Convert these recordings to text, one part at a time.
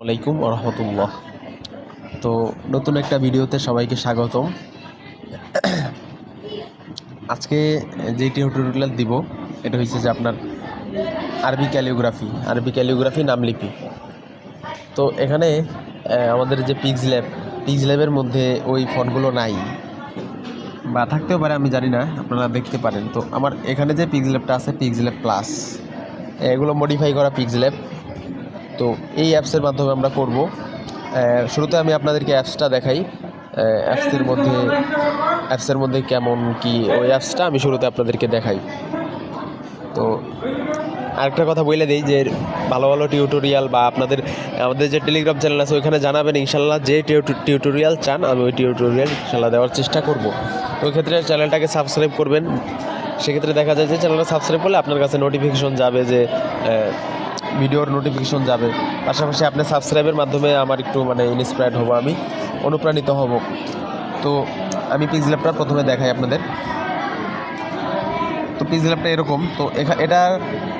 আলাইকুম রহমতুল্লাহ তো নতুন একটা ভিডিওতে সবাইকে স্বাগতম। আজকে যে টিউটোরিয়াল দিব, এটা হচ্ছে যে আপনার আরবি ক্যালিওগ্রাফি আরবি ক্যালিওগ্রাফি নামলিপি তো এখানে আমাদের যে পিক্স ল্যাব পিক্স ল্যাবের মধ্যে ওই ফন্টগুলো নাই। বা থাকতেও পারে, আমি জানি না, আপনারা দেখতে পারেন। তো আমার এখানে যে পিক্স ল্যাবটা আছে পিক্স ল্যাব প্লাস এগুলো মডিফাই করা পিক্স ল্যাব তো এই অ্যাপসের মাধ্যমে আমরা করব। শুরুতে আমি আপনাদেরকে অ্যাপসটা দেখাই। অ্যাপসের মধ্যে অ্যাপসের মধ্যে কেমন, কি, ওই অ্যাপসটা আমি শুরুতে আপনাদেরকে দেখাই। তো আরেকটা কথা বলে দিই যে, ভালো ভালো টিউটোরিয়াল বা আপনাদের, আমাদের যে টেলিগ্রাম চ্যানেল আছে, ওইখানে জানাবেন ইনশাল্লাহ যে টিউটোরিয়াল চান, আমি ওই টিউটোরিয়াল ইনশাল্লাহ দেওয়ার চেষ্টা করব। তো ওই ক্ষেত্রে চ্যানেলটাকে সাবস্ক্রাইব করবেন। সেক্ষেত্রে দেখা যায় যে চ্যানেলটা সাবস্ক্রাইব করলে আপনার কাছে নোটিফিকেশন যাবে যে ভিডিওর নোটিফিকেশন যাবে। পাশাপাশি আপনি সাবস্ক্রাইবের মাধ্যমে আমার একটু মানে ইন্সপায়ার্ড হব আমি, অনুপ্রাণিত হব। তো আমি পিক্স ল্যাপটা প্রথমে দেখাই আপনাদের। তো পিক্স ল্যাপটা এরকম, তো এটা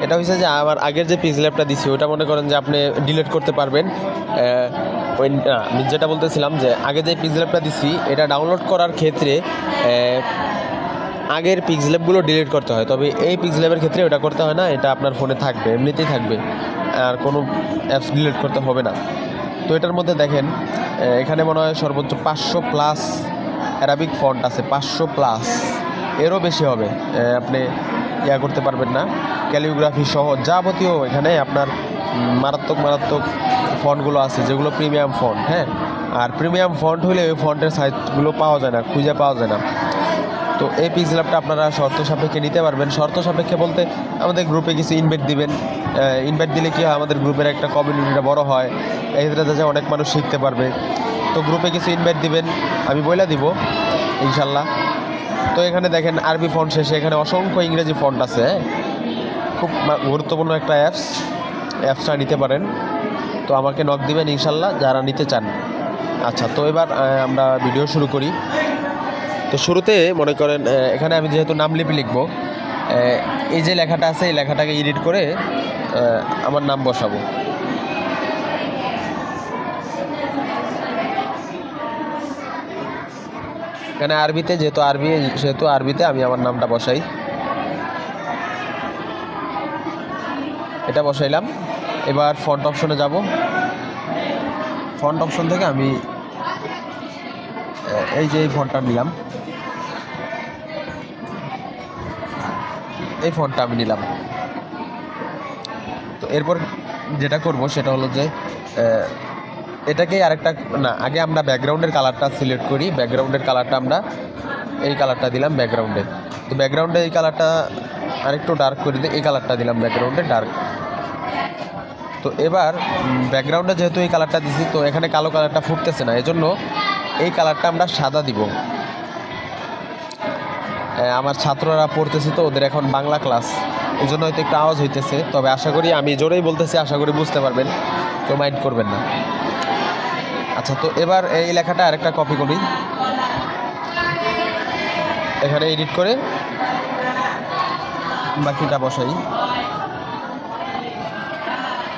এটা হয়েছে যে আমার আগের যে পিক্স ল্যাপটা দিছি ওটা মনে করেন যে আপনি ডিলিট করতে পারবেন। ওই যেটা বলতেছিলাম যে, আগে যে পিক্স ল্যাপটা দিছি, এটা ডাউনলোড করার ক্ষেত্রে আগের পিক্স ল্যাবগুলো ডিলিট করতে হয়। তবে এই পিক্স ল্যাবের ক্ষেত্রে ওটা করতে হয় না, এটা আপনার ফোনে থাকবে, এমনিতেই থাকবে। আর কোনো অ্যাপস ডিলিট করতে হবে না। তো এটার মধ্যে দেখেন এখানে মনে হয় সর্বোচ্চ পাঁচশো প্লাস অ্যারাবিক ফন্ট আছে, পাঁচশো প্লাস এরও বেশি হবে আপনি ইয়া করতে পারবেন না। ক্যালিওগ্রাফি সহ যাবতীয় এখানে আপনার মারাত্মক মারাত্মক ফন্টগুলো আছে, যেগুলো প্রিমিয়াম ফন্ট হ্যাঁ? আর প্রিমিয়াম ফন্ট হলে ওই ফন্টের সাইজগুলো পাওয়া যায় না, খুঁজে পাওয়া যায় না। তো এই পিক্স ল্যাবটা আপনারা শর্ত সাপেক্ষে নিতে পারবেন। শর্ত সাপেক্ষে বলতে আমাদের গ্রুপে কিছু ইনভাইট দিবেন। ইনভাইট দিলে কি হয়, আমাদের গ্রুপের একটা কমিউনিটিটা বড় হয়। এই ক্ষেত্রে যাতে অনেক মানুষ শিখতে পারবে। তো গ্রুপে কিছু ইনভাইট দিবেন, আমি বইলা দিব, ইনশাল্লাহ। তো এখানে দেখেন আরবি ফন্ট শেষে, এখানে অসংখ্য ইংরেজি ফন্ট আছে। খুব গুরুত্বপূর্ণ একটা অ্যাপস অ্যাপসটা নিতে পারেন। তো আমাকে নক দিবেন, ইনশাল্লাহ, যারা নিতে চান। আচ্ছা তো এবার আমরা ভিডিও শুরু করি। তো শুরুতে মনে করেন এখানে আমি যেহেতু নামলিপি লিখব এই যে লেখাটা আছে, এই লেখাটাকে এডিট করে আমার নাম বসাবো। এখানে আরবিতে, যেহেতু আরবি, সেহেতু আরবিতে আমি আমার নামটা বসাই। এটা বসাইলাম। এবার ফন্ট অপশনে যাব। ফন্ট অপশন থেকে আমি এই যে এই ফোনটা নিলাম। এই ফোনটা আমি নিলাম। তো এরপর যেটা করব সেটা হলো যে এটাকেই আরেকটা, না, আগে আমরা ব্যাকগ্রাউন্ডের কালারটা সিলেক্ট করি। ব্যাকগ্রাউন্ডের কালারটা আমরা এই কালারটা দিলাম ব্যাকগ্রাউন্ডে। তো ব্যাকগ্রাউন্ডে এই কালারটা আরেকটু ডার্ক করে দিই এই কালারটা দিলাম ব্যাকগ্রাউন্ডে ডার্ক তো এবার ব্যাকগ্রাউন্ডে যেহেতু এই কালারটা দিছি, তো এখানে কালো কালারটা ফুটতেছে না। এজন্য কালারটা আমরা সাদা দিব। আমার ছাত্ররা পড়তেছে তো, ওদের এখন বাংলা ক্লাস। এই জন্য হয়তো একটু আওয়াজ হইতেছে, তবে আশা করি আমি জোরেই বলতেছি, আশা করি বুঝতে পারবেন। তো মাইন্ড করবেন না। আচ্ছা তো এবার এই লেখাটা আরেকটা কপি করি। এখানে এডিট করে বাকিটা বসাই।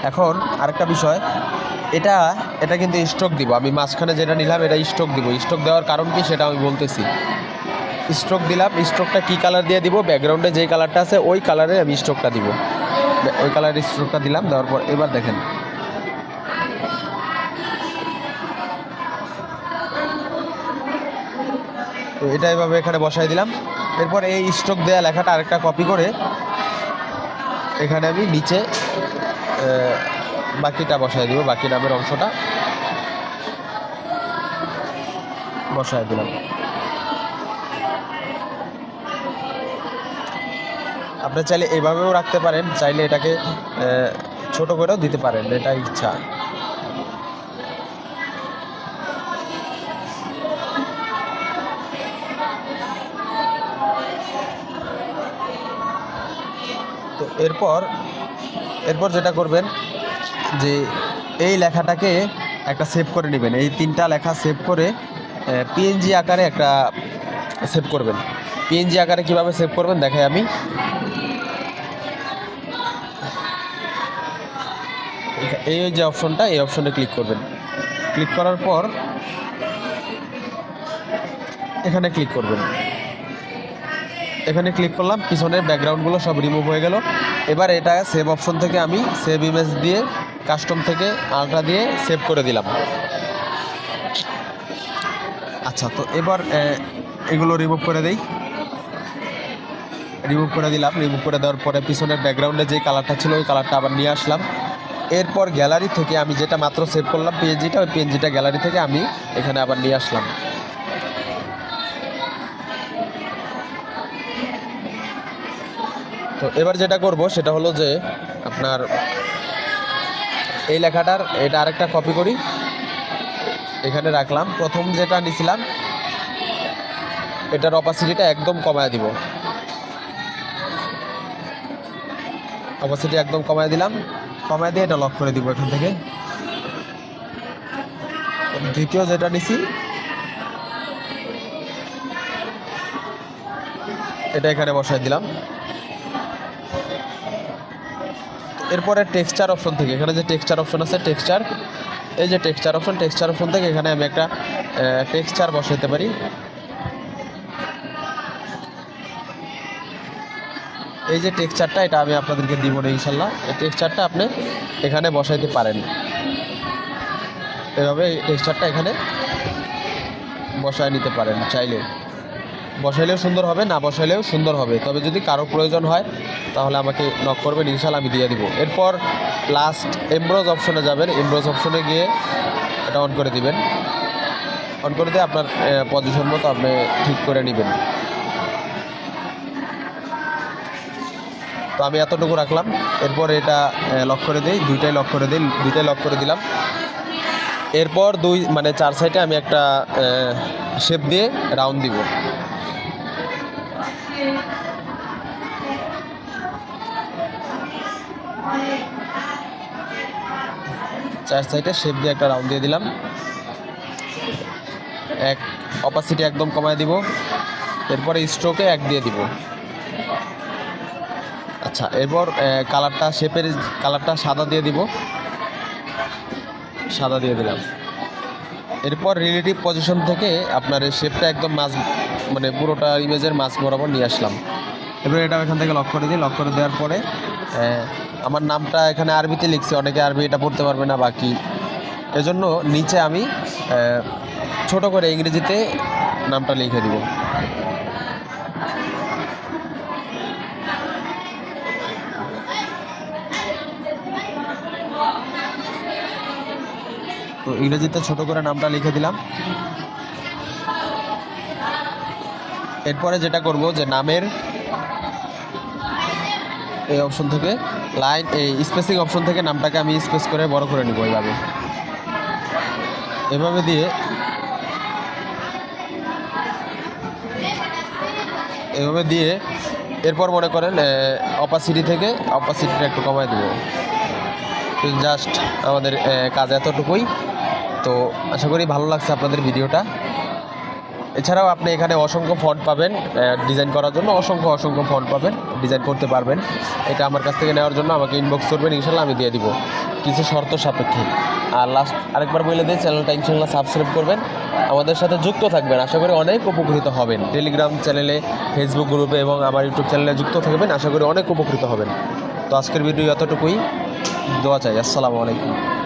এখন আরেকটা বিষয়, এটা এটা কিন্তু স্ট্রোক দিব। আমি মাঝখানে যেটা নিলাম এটা স্ট্রোক দিব। স্ট্রোক দেওয়ার কারণ কি সেটা আমি বলতেছি। স্ট্রোক দিলাম স্ট্রোকটা কী কালার দিয়ে দিব? ব্যাকগ্রাউন্ডে যেই কালারটা আছে, ওই কালারে আমি স্ট্রোকটা দিব। ওই কালারের স্ট্রোকটা দিলাম, দেওয়ার পর এবার দেখেন। তো এটা এভাবে এখানে বসাই দিলাম। এরপর এই স্ট্রোক দেওয়া লেখাটা আরেকটা কপি করে এখানে আমি নিচে বাকিটা বসাই দিব, বাকি নামের অংশটা বসাই দিলাম। আপনি চাইলে এভাবেও রাখতে পারেন, চাইলে এটাকে ছোট করেও দিতে পারেন, এটা ইচ্ছা। তো এরপর এরপর যেটা করবেন যে এই লেখাটাকে একটা সেভ করে নেবেন। এই তিনটা লেখা সেভ করে পিএনজি আকারে একটা সেভ করবেন। পিএনজি আকারে কীভাবে সেভ করবেন দেখাই আমি। এই যে অপশনটা এই অপশনে ক্লিক করবেন। ক্লিক করার পর এখানে ক্লিক করবেন। এখানে ক্লিক করলাম, পিছনের ব্যাকগ্রাউন্ডগুলো সব রিমুভ হয়ে গেল। এবার এটা সেভ অপশন থেকে আমি সেভ ইমেজ দিয়ে কাস্টম থেকে আলট্রা দিয়ে সেভ করে দিলাম। আচ্ছা তো এবার এগুলো রিমুভ করে দেই। রিমুভ করে দিলাম রিমুভ করে দেওয়ার পরে পিছনের ব্যাকগ্রাউন্ডে যে কালারটা ছিল, ওই কালারটা আবার নিয়ে আসলাম। এরপর গ্যালারি থেকে আমি যেটা মাত্র সেভ করলাম পিএনজিটা ওই পিএনজিটা গ্যালারি থেকে আমি এখানে আবার নিয়ে আসলাম। তো এবার যেটা করব, সেটা হলো যে আপনার এই লেখাটার এটা আরেকটা কপি করি। এখানে রাখলাম। প্রথম যেটা নিছিলাম, এটার অপাসিটিটা একদম কমায় দিব। অপাসিটি একদম কমায় দিলাম। কমায় দিয়ে এটা লক করে দিব এখান থেকে। দ্বিতীয় যেটা নিছি, এটা এখানে বসায় দিলাম। এরপরে টেক্সচার অপশন থেকে, এখানে যে টেক্সচার অপশন আছে টেক্সচার এই যে টেক্সচার অপশন টেক্সচার অপশন থেকে এখানে আমি একটা টেক্সচার বসাইতে পারি। এই যে টেক্সচারটা এটা আমি আপনাদেরকে দিব না ইনশাল্লাহ এই টেক্সচারটা আপনি এখানে বসাইতে পারেন। এভাবে টেক্সচারটা এখানে বসায় নিতে পারেন চাইলে। বসাইলেও সুন্দর হবে, না বসাইলেও সুন্দর হবে। তবে যদি কারও প্রয়োজন হয়, তাহলে আমাকে নক করবেন ইনশাল্লাহ আমি দিয়ে দিব। এরপর লাস্ট এমব্রোজ অপশনে যাবেন। এমব্রোজ অপশনে গিয়ে এটা অন করে দিবেন। অন করে দিয়ে আপনার পজিশন মতো আপনি ঠিক করে নেবেন। তো আমি এতটুকু রাখলাম। এরপর এটা লক করে দিই। দুইটাই লক করে দিই দুইটাই লক করে দিলাম। এরপর দুই মানে চার সাইডে আমি একটা শেপ দিয়ে রাউন্ড দিব। চার সাইডে শেপ দিয়ে একটা রাউন্ড দিয়ে দিলাম। এক অপাসিটি একদম কমায় দিব। এরপরে স্ট্রোকে এক দিয়ে দিব। আচ্ছা এরপর কালারটা শেপের কালারটা সাদা দিয়ে দিব। সাদা দিয়ে দিলাম। এরপর রিলেটিভ পজিশন থেকে আপনার শেপটা একদম মাছ মানে পুরোটা ইমেজের মাছ বরাবর নিয়ে আসলাম। এবার এটা এখান থেকে লক করে দিই। লক করে দেওয়ার পরে আমার নামটা এখানে আরবিতে লিখছি অনেকে আরবি এটা পড়তে পারবে না বাকি। এজন্য নিচে আমি ছোট করে ইংরেজিতে নামটা লিখে দিব। তো ইংরেজিতে ছোট করে নামটা লিখে দিলাম। এরপরে যেটা করব যে নামের এই অপশন থেকে লাইন এই স্পেসিং অপশন থেকে নামটাকে আমি স্পেস করে বড় করে নিব এইভাবে। এভাবে দিয়ে এভাবে দিয়ে এরপর মনে করেন অপাসিটি থেকে অপাসিটিটা একটু কমায় দেবো। জাস্ট আমাদের কাজ এতটুকুই। তো আশা করি ভালো লাগছে আপনাদের ভিডিওটা। এছাড়াও আপনি এখানে অসংখ্য ফন্ট পাবেন ডিজাইন করার জন্য অসংখ্য অসংখ্য ফন্ট পাবেন ডিজাইন করতে পারবেন। এটা আমার কাছ থেকে নেওয়ার জন্য আমাকে ইনবক্স করবেন, ইনশাল্লাহ আমি দিয়ে দিব। কিছু শর্ত সাপেক্ষে। আর লাস্ট আরেকবার বলে দিই চ্যানেলটা ইনশাল্লাহ সাবস্ক্রাইব করবেন। আমাদের সাথে যুক্ত থাকবেন, আশা করি অনেক উপকৃত হবেন। টেলিগ্রাম চ্যানেলে ফেসবুক গ্রুপে এবং আমার ইউটিউব চ্যানেলে যুক্ত থাকবেন, আশা করি অনেক উপকৃত হবেন। তো আজকের ভিডিও এতটুকুই। দোয়া চাই, আসসালামু আলাইকুম।